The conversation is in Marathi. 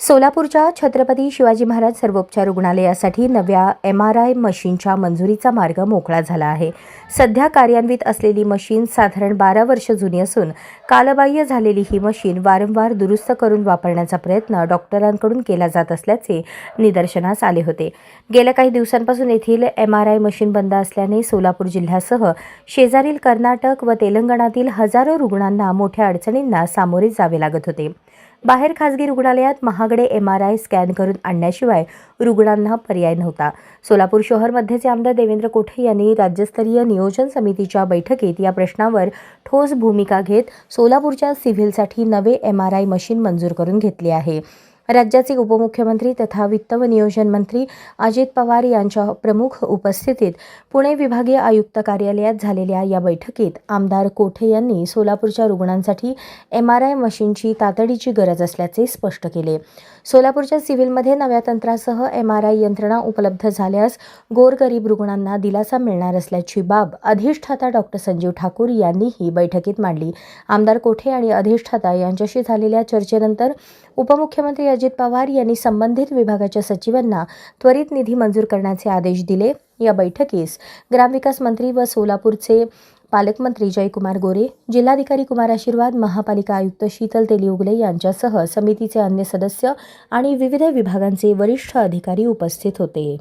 सोलापूरच्या छत्रपती शिवाजी महाराज सर्वोपचार रुग्णालयासाठी नव्या एम आर आय मशीनच्या मंजुरीचा मार्ग मोकळा झाला आहे. सध्या कार्यान्वित असलेली मशीन साधारण बारा वर्ष जुनी असून कालबाह्य झालेली ही मशीन वारंवार दुरुस्त करून वापरण्याचा प्रयत्न डॉक्टरांकडून केला जात असल्याचे निदर्शनास आले होते. गेल्या काही दिवसांपासून येथील एम आर आय मशीन बंद असल्याने सोलापूर जिल्ह्यासह शेजारील कर्नाटक व तेलंगणातील हजारो रुग्णांना मोठ्या अडचणींना सामोरे जावे लागत होते. बाहेर खासगी रुग्णालयात महागडे एम आर आय स्कॅन करून आणण्याशिवाय रुग्णांना पर्याय नव्हता. सोलापूर शहरमध्येचे आमदार देवेंद्र कोठे यांनी राज्यस्तरीय नियोजन समितीच्या बैठकीत या प्रश्नावर ठोस भूमिका घेत सोलापूरच्या सिव्हिलसाठी नवे एम आर आय मशीन मंजूर करून घेतली आहे. राज्याचे उपमुख्यमंत्री तथा वित्त व नियोजन मंत्री अजित पवार यांच्या प्रमुख उपस्थितीत पुणे विभागीय आयुक्त कार्यालयात झालेल्या या बैठकीत आमदार कोठे यांनी सोलापूरच्या रुग्णांसाठी एम आर आय मशीनची तातडीची गरज असल्याचे स्पष्ट केले. सोलापूरच्या सिव्हिलमध्ये नव्या तंत्रासह एम आर आय यंत्रणा उपलब्ध झाल्यास गोरगरीब रुग्णांना दिलासा मिळणार असल्याची बाब अधिष्ठाता डॉक्टर संजीव ठाकूर यांनीही बैठकीत मांडली. आमदार कोठे आणि अधिष्ठाता यांच्याशी झालेल्या चर्चेनंतर उपमुख्यमंत्री अजित पवार यांनी संबंधित विभागाच्या सचिवांना त्वरित निधी मंजूर करण्याचे आदेश दिले. या बैठकीस ग्रामविकास मंत्री व सोलापूरचे पालकमंत्री जयकुमार गोरे जिल्हाधिकारी कुमार आशीर्वाद महापालिका आयुक्त शीतल तेली उगले यांच्यासह समितीचे अन्य सदस्य आणि विविध विभागांचे वरिष्ठ अधिकारी उपस्थित होते.